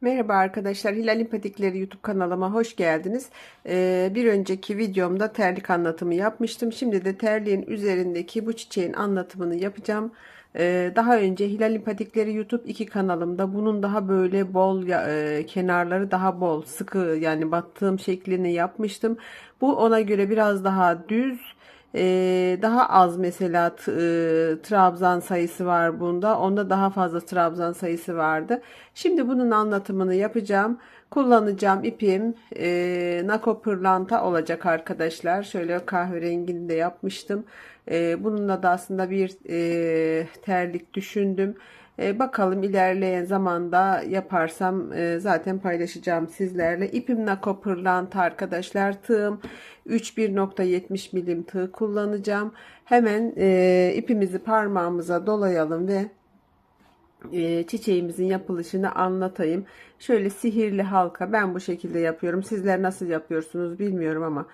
Merhaba arkadaşlar, Hilal İmpatikleri YouTube kanalıma hoş geldiniz. Ee, bir önceki videomda terlik anlatımı yapmıştım. Şimdi de terliğin üzerindeki bu çiçeğin anlatımını yapacağım. Ee, daha önce Hilal İmpatikleri YouTube iki kanalımda bunun daha böyle bol e, kenarları daha bol sıkı yani battığım şeklini yapmıştım. Bu ona göre biraz daha düz ee, daha az mesela e, trabzan sayısı var bunda. Onda daha fazla trabzan sayısı vardı. Şimdi bunun anlatımını yapacağım. Kullanacağım ipim e, nako pırlanta olacak arkadaşlar. Şöyle kahverengini de yapmıştım. E, bununla da aslında bir e, terlik düşündüm. E, bakalım ilerleyen zamanda yaparsam e, zaten paylaşacağım sizlerle. İpim nako pırlanta arkadaşlar. Tığım 3 milim tığ kullanacağım. Hemen e, ipimizi parmağımıza dolayalım ve çiçeğimizin yapılışını anlatayım. Şöyle sihirli halka ben bu şekilde yapıyorum. Sizler nasıl yapıyorsunuz bilmiyorum ama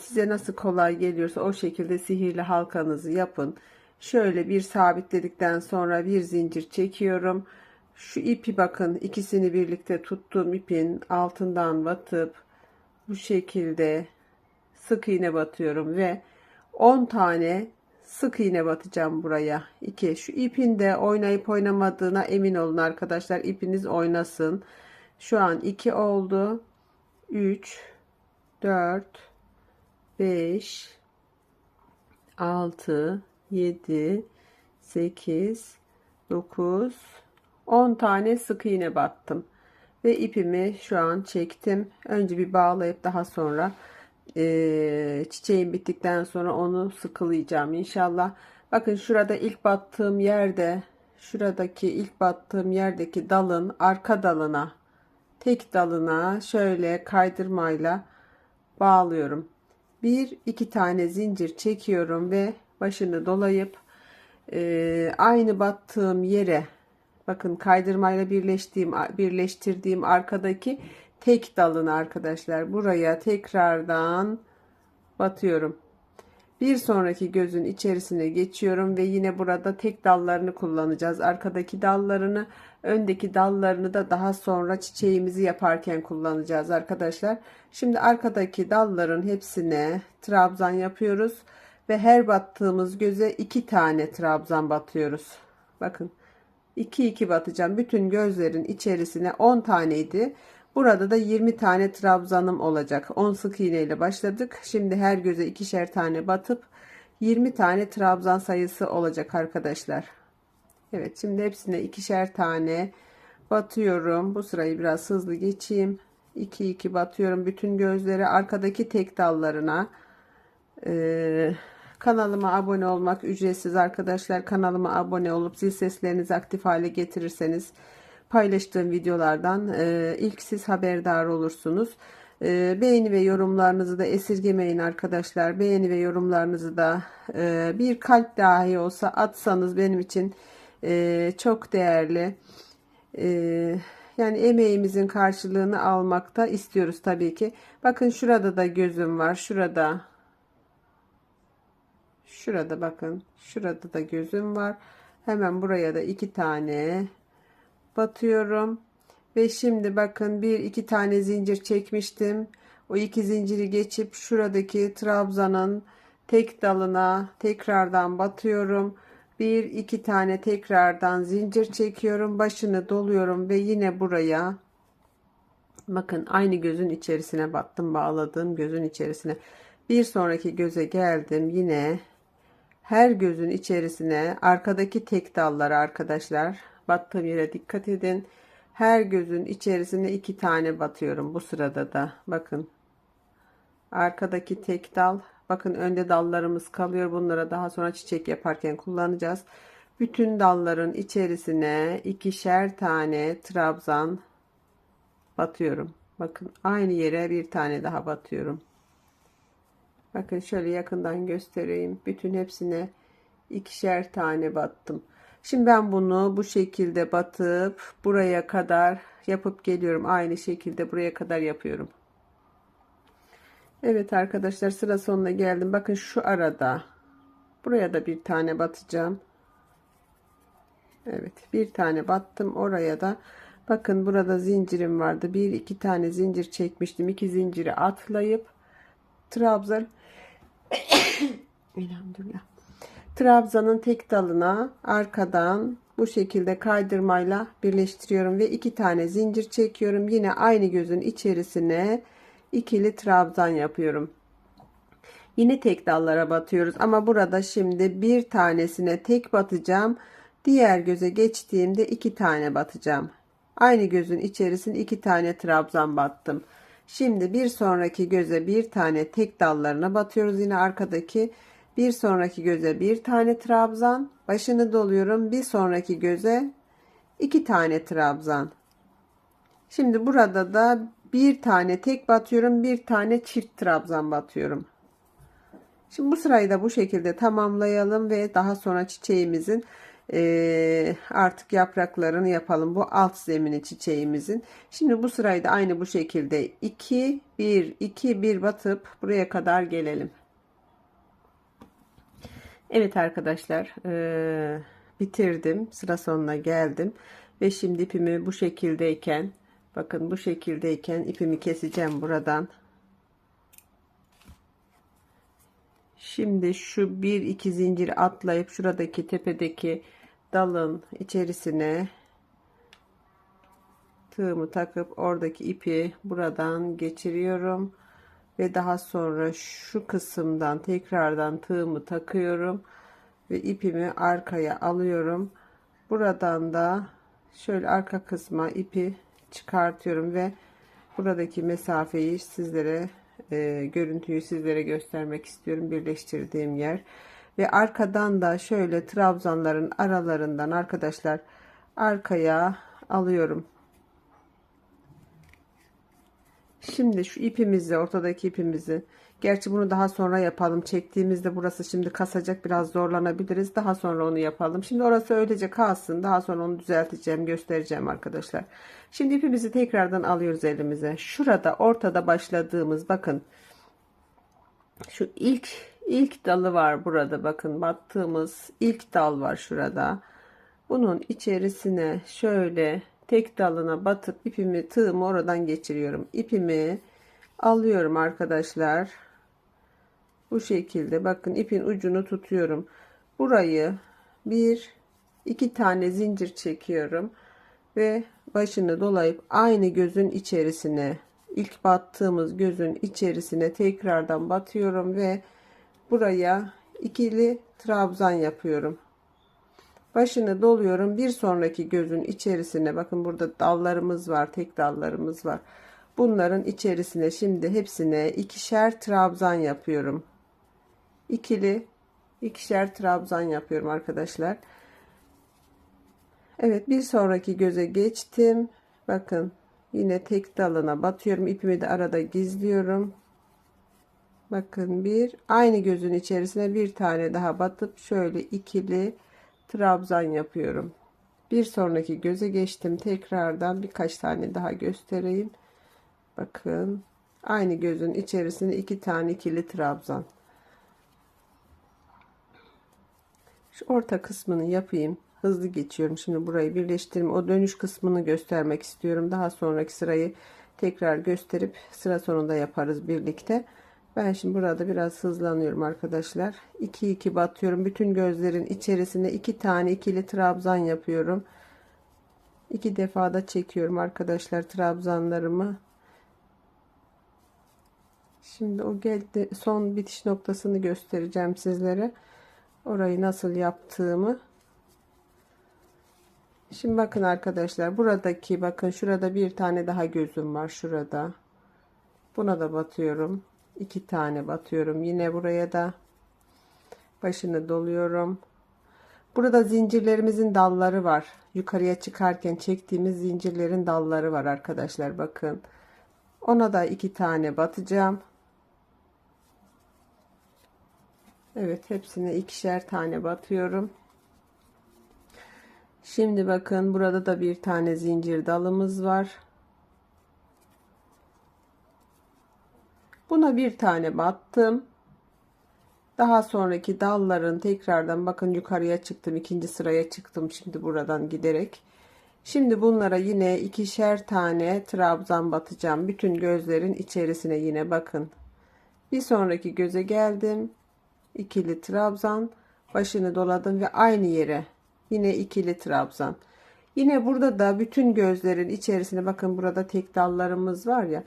size nasıl kolay geliyorsa o şekilde sihirli halkanızı yapın. Şöyle bir sabitledikten sonra bir zincir çekiyorum. Şu ipi bakın ikisini birlikte tuttuğum ipin altından batıp bu şekilde sık iğne batıyorum ve 10 tane sık iğne batacağım buraya. 2 şu ipin de oynayıp oynamadığına emin olun arkadaşlar. İpiniz oynasın. Şu an 2 oldu. 3 4 5 6 7 8 9 10 tane sık iğne battım ve ipimi şu an çektim. Önce bir bağlayıp daha sonra e, çiçeğim bittikten sonra onu sıkılayacağım inşallah. Bakın şurada ilk battığım yerde şuradaki ilk battığım yerdeki dalın arka dalına tek dalına şöyle kaydırmayla bağlıyorum. Bir iki tane zincir çekiyorum ve başını dolayıp e, aynı battığım yere bakın kaydırmayla birleştiğim birleştirdiğim arkadaki tek dalını arkadaşlar buraya tekrardan batıyorum. Bir sonraki gözün içerisine geçiyorum ve yine burada tek dallarını kullanacağız. Arkadaki dallarını, öndeki dallarını da daha sonra çiçeğimizi yaparken kullanacağız arkadaşlar. Şimdi arkadaki dalların hepsine trabzan yapıyoruz ve her battığımız göze iki tane trabzan batıyoruz. Bakın 2 2 batacağım. Bütün gözlerin içerisine 10 taneydi. Burada da 20 tane trabzanım olacak. 10 sık iğne ile başladık. Şimdi her göze ikişer tane batıp 20 tane trabzan sayısı olacak arkadaşlar. Evet şimdi hepsine ikişer tane batıyorum. Bu sırayı biraz hızlı geçeyim. 2 2 batıyorum bütün gözleri arkadaki tek dallarına. Ee, kanalıma abone olmak ücretsiz arkadaşlar. Kanalıma abone olup zil seslerinizi aktif hale getirirseniz paylaştığım videolardan e, ilk siz haberdar olursunuz. E, beğeni ve yorumlarınızı da esirgemeyin arkadaşlar. Beğeni ve yorumlarınızı da e, bir kalp dahi olsa atsanız benim için e, çok değerli. E, yani emeğimizin karşılığını almakta istiyoruz tabii ki. Bakın şurada da gözüm var. Şurada. Şurada bakın. Şurada da gözüm var. Hemen buraya da iki tane batıyorum. Ve şimdi bakın bir iki tane zincir çekmiştim. O iki zinciri geçip şuradaki trabzanın tek dalına tekrardan batıyorum. Bir iki tane tekrardan zincir çekiyorum. Başını doluyorum ve yine buraya bakın aynı gözün içerisine battım. Bağladığım gözün içerisine. Bir sonraki göze geldim. Yine her gözün içerisine arkadaki tek dalları arkadaşlar battığım yere dikkat edin. Her gözün içerisine iki tane batıyorum bu sırada da. Bakın. Arkadaki tek dal. Bakın önde dallarımız kalıyor. Bunlara daha sonra çiçek yaparken kullanacağız. Bütün dalların içerisine ikişer tane trabzan batıyorum. Bakın aynı yere bir tane daha batıyorum. Bakın şöyle yakından göstereyim. Bütün hepsine ikişer tane battım. Şimdi ben bunu bu şekilde batıp buraya kadar yapıp geliyorum. Aynı şekilde buraya kadar yapıyorum. Evet arkadaşlar sıra sonuna geldim. Bakın şu arada buraya da bir tane batacağım. Evet bir tane battım oraya da Bakın burada zincirim vardı. Bir iki tane zincir çekmiştim. İki zinciri atlayıp trabzan Elhamdülillah. Trabzanın tek dalına arkadan bu şekilde kaydırmayla birleştiriyorum ve iki tane zincir çekiyorum. Yine aynı gözün içerisine ikili trabzan yapıyorum. Yine tek dallara batıyoruz ama burada şimdi bir tanesine tek batacağım. Diğer göze geçtiğimde iki tane batacağım. Aynı gözün içerisine iki tane trabzan battım. Şimdi bir sonraki göze bir tane tek dallarına batıyoruz. Yine arkadaki bir sonraki göze bir tane trabzan. Başını doluyorum. Bir sonraki göze iki tane trabzan. Şimdi burada da bir tane tek batıyorum. Bir tane çift trabzan batıyorum. Şimdi bu sırayı da bu şekilde tamamlayalım ve daha sonra çiçeğimizin e, artık yapraklarını yapalım. Bu alt zemini çiçeğimizin. Şimdi bu sırayı da aynı bu şekilde 2 1 2 1 batıp buraya kadar gelelim. Evet arkadaşlar e, bitirdim. Sıra sonuna geldim. Ve şimdi ipimi bu şekildeyken bakın bu şekildeyken ipimi keseceğim buradan. Şimdi şu bir iki zincir atlayıp şuradaki tepedeki dalın içerisine tığımı takıp oradaki ipi buradan geçiriyorum. Ve daha sonra şu kısımdan tekrardan tığımı takıyorum ve ipimi arkaya alıyorum. Buradan da şöyle arka kısma ipi çıkartıyorum ve buradaki mesafeyi sizlere e, görüntüyü sizlere göstermek istiyorum birleştirdiğim yer. Ve arkadan da şöyle trabzanların aralarından arkadaşlar arkaya alıyorum. Şimdi şu ipimizi ortadaki ipimizi gerçi bunu daha sonra yapalım. Çektiğimizde burası şimdi kasacak biraz zorlanabiliriz. Daha sonra onu yapalım. Şimdi orası öylece kalsın. Daha sonra onu düzelteceğim göstereceğim arkadaşlar. Şimdi ipimizi tekrardan alıyoruz elimize. Şurada ortada başladığımız bakın. Şu ilk ilk dalı var burada bakın. Battığımız ilk dal var şurada. Bunun içerisine şöyle tek dalına batıp ipimi tığımı oradan geçiriyorum. İpimi alıyorum arkadaşlar. Bu şekilde bakın ipin ucunu tutuyorum. Burayı bir iki tane zincir çekiyorum ve başını dolayıp aynı gözün içerisine ilk battığımız gözün içerisine tekrardan batıyorum ve buraya ikili trabzan yapıyorum. Başını doluyorum. Bir sonraki gözün içerisine bakın burada dallarımız var tek dallarımız var. Bunların içerisine şimdi hepsine ikişer trabzan yapıyorum ikili ikişer trabzan yapıyorum arkadaşlar Evet bir sonraki göze geçtim bakın yine tek dalına batıyorum ipimi de arada gizliyorum bakın bir aynı gözün içerisine bir tane daha batıp şöyle ikili trabzan yapıyorum. Bir sonraki göze geçtim. Tekrardan birkaç tane daha göstereyim. Bakın. Aynı gözün içerisine iki tane ikili trabzan. Şu orta kısmını yapayım. Hızlı geçiyorum. Şimdi burayı birleştireyim. O dönüş kısmını göstermek istiyorum. Daha sonraki sırayı tekrar gösterip sıra sonunda yaparız birlikte. Ben şimdi burada biraz hızlanıyorum arkadaşlar. 2 2 batıyorum. Bütün gözlerin içerisine iki tane ikili trabzan yapıyorum. İki defa da çekiyorum arkadaşlar trabzanlarımı. Şimdi o geldi son bitiş noktasını göstereceğim sizlere. Orayı nasıl yaptığımı. Şimdi bakın arkadaşlar buradaki bakın şurada bir tane daha gözüm var şurada. Buna da batıyorum. İki tane batıyorum yine buraya da. Başını doluyorum. Burada zincirlerimizin dalları var. Yukarıya çıkarken çektiğimiz zincirlerin dalları var arkadaşlar bakın. Ona da iki tane batacağım Evet hepsine ikişer tane batıyorum şimdi bakın burada da bir tane zincir dalımız var Buna bir tane battım. Daha sonraki dalların tekrardan bakın yukarıya çıktım. ikinci sıraya çıktım. Şimdi buradan giderek. Şimdi bunlara yine ikişer tane trabzan batacağım. Bütün gözlerin içerisine yine bakın. Bir sonraki göze geldim. İkili trabzan. Başını doladım ve aynı yere yine ikili trabzan. Yine burada da bütün gözlerin içerisine bakın burada tek dallarımız var ya.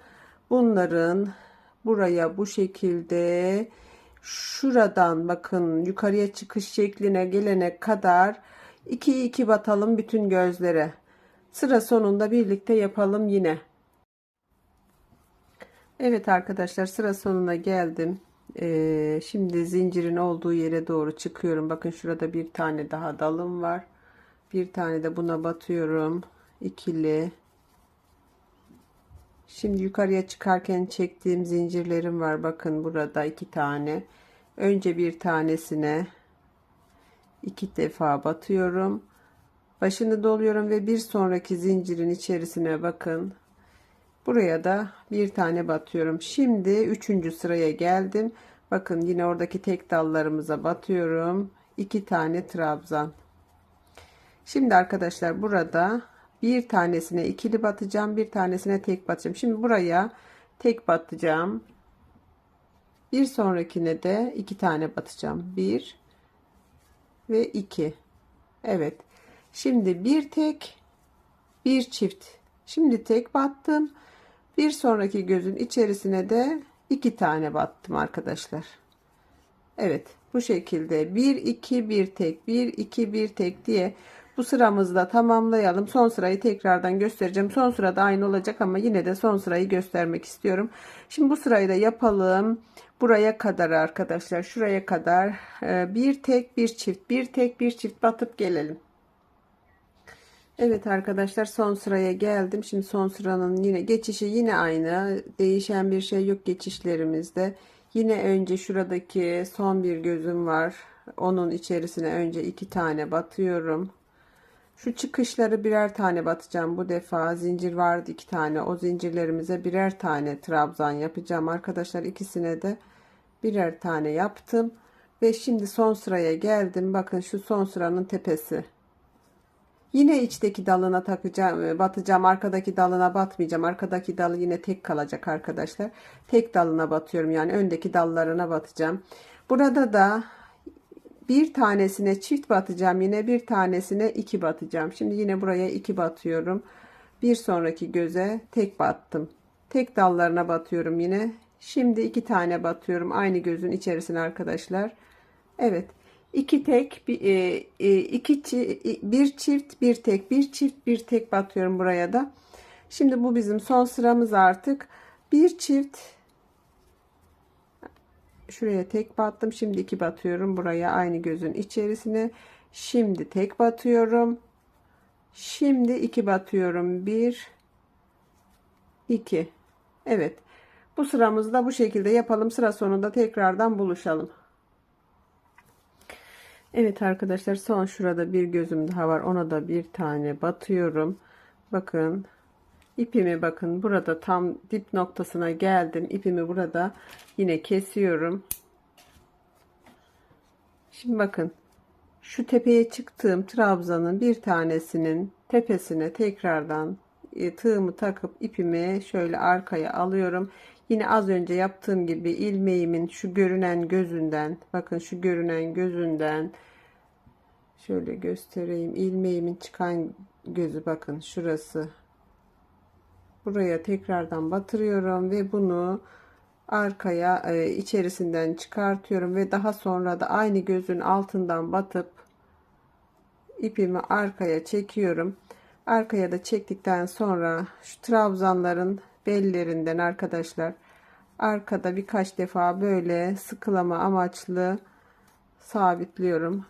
Bunların buraya bu şekilde şuradan bakın yukarıya çıkış şekline gelene kadar 2 2 batalım bütün gözlere. Sıra sonunda birlikte yapalım yine. Evet arkadaşlar sıra sonuna geldim. Ee, şimdi zincirin olduğu yere doğru çıkıyorum. Bakın şurada bir tane daha dalım var. Bir tane de buna batıyorum. İkili. Şimdi yukarıya çıkarken çektiğim zincirlerim var. Bakın burada iki tane. Önce bir tanesine iki defa batıyorum. Başını doluyorum ve bir sonraki zincirin içerisine bakın. Buraya da bir tane batıyorum. Şimdi üçüncü sıraya geldim. Bakın yine oradaki tek dallarımıza batıyorum. iki tane trabzan. Şimdi arkadaşlar burada bir tanesine ikili batacağım. Bir tanesine tek batacağım. Şimdi buraya tek batacağım. Bir sonrakine de iki tane batacağım. Bir ve iki. Evet. Şimdi bir tek bir çift. Şimdi tek battım. Bir sonraki gözün içerisine de iki tane battım arkadaşlar. Evet bu şekilde 1 2 1 tek 1 2 1 tek diye bu sıramızda tamamlayalım. Son sırayı tekrardan göstereceğim. Son sırada aynı olacak ama yine de son sırayı göstermek istiyorum. Şimdi bu sırayı da yapalım. Buraya kadar arkadaşlar şuraya kadar e, bir tek bir çift bir tek bir çift batıp gelelim. Evet arkadaşlar son sıraya geldim. Şimdi son sıranın yine geçişi yine aynı. Değişen bir şey yok geçişlerimizde. Yine önce şuradaki son bir gözüm var. Onun içerisine önce iki tane batıyorum. Şu çıkışları birer tane batacağım. Bu defa zincir vardı iki tane. O zincirlerimize birer tane trabzan yapacağım. Arkadaşlar ikisine de birer tane yaptım. Ve şimdi son sıraya geldim. Bakın şu son sıranın tepesi. Yine içteki dalına takacağım, e, batacağım. Arkadaki dalına batmayacağım. Arkadaki dalı yine tek kalacak arkadaşlar. Tek dalına batıyorum. Yani öndeki dallarına batacağım. Burada da bir tanesine çift batacağım. Yine bir tanesine iki batacağım. Şimdi yine buraya iki batıyorum. Bir sonraki göze tek battım. Tek dallarına batıyorum yine. Şimdi iki tane batıyorum. Aynı gözün içerisine arkadaşlar. Evet. İki tek, e, e, iki, bir çift, bir tek, bir çift, bir tek batıyorum buraya da. Şimdi bu bizim son sıramız artık. Bir çift, şuraya tek battım. Şimdi iki batıyorum buraya aynı gözün içerisine. Şimdi tek batıyorum. Şimdi iki batıyorum. Bir, iki. Evet. Bu sıramızı da bu şekilde yapalım. Sıra sonunda tekrardan buluşalım. Evet arkadaşlar son şurada bir gözüm daha var. Ona da bir tane batıyorum. Bakın ipimi bakın burada tam dip noktasına geldim. İpimi burada yine kesiyorum. Şimdi bakın şu tepeye çıktığım trabzanın bir tanesinin tepesine tekrardan e, tığımı takıp ipimi şöyle arkaya alıyorum. Yine az önce yaptığım gibi ilmeğimin şu görünen gözünden bakın şu görünen gözünden şöyle göstereyim. ilmeğimin çıkan gözü bakın şurası. Buraya tekrardan batırıyorum ve bunu arkaya e, içerisinden çıkartıyorum ve daha sonra da aynı gözün altından batıp ipimi arkaya çekiyorum. Arkaya da çektikten sonra şu trabzanların bellerinden arkadaşlar arkada birkaç defa böyle sıkılama amaçlı sabitliyorum.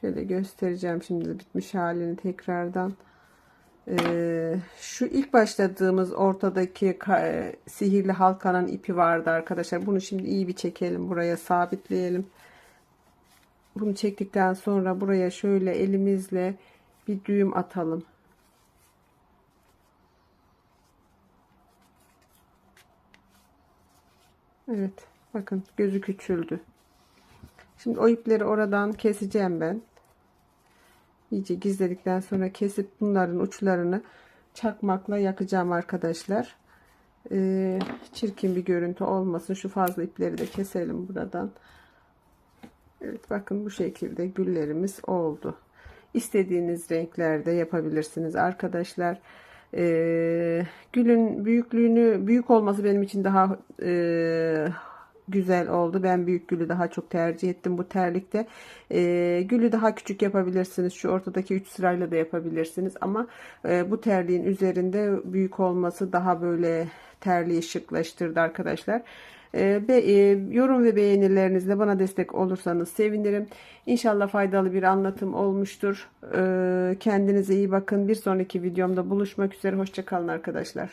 Şöyle göstereceğim şimdi bitmiş halini tekrardan. Ee, şu ilk başladığımız ortadaki e, sihirli halkanın ipi vardı arkadaşlar. Bunu şimdi iyi bir çekelim. Buraya sabitleyelim. Bunu çektikten sonra buraya şöyle elimizle bir düğüm atalım. Evet. Bakın gözü küçüldü. Şimdi o ipleri oradan keseceğim ben. iyice gizledikten sonra kesip bunların uçlarını çakmakla yakacağım arkadaşlar. Ee, çirkin bir görüntü olmasın. Şu fazla ipleri de keselim buradan. Evet bakın bu şekilde güllerimiz oldu. İstediğiniz renklerde yapabilirsiniz arkadaşlar. Ee, gülün büyüklüğünü büyük olması benim için daha e, güzel oldu. Ben büyük gülü daha çok tercih ettim bu terlikte. Ee, gülü daha küçük yapabilirsiniz. Şu ortadaki 3 sırayla da yapabilirsiniz. Ama e, bu terliğin üzerinde büyük olması daha böyle terliği şıklaştırdı arkadaşlar. Ee, be, e, yorum ve beğenilerinizle bana destek olursanız sevinirim. İnşallah faydalı bir anlatım olmuştur. Ee, kendinize iyi bakın. Bir sonraki videomda buluşmak üzere. Hoşçakalın arkadaşlar.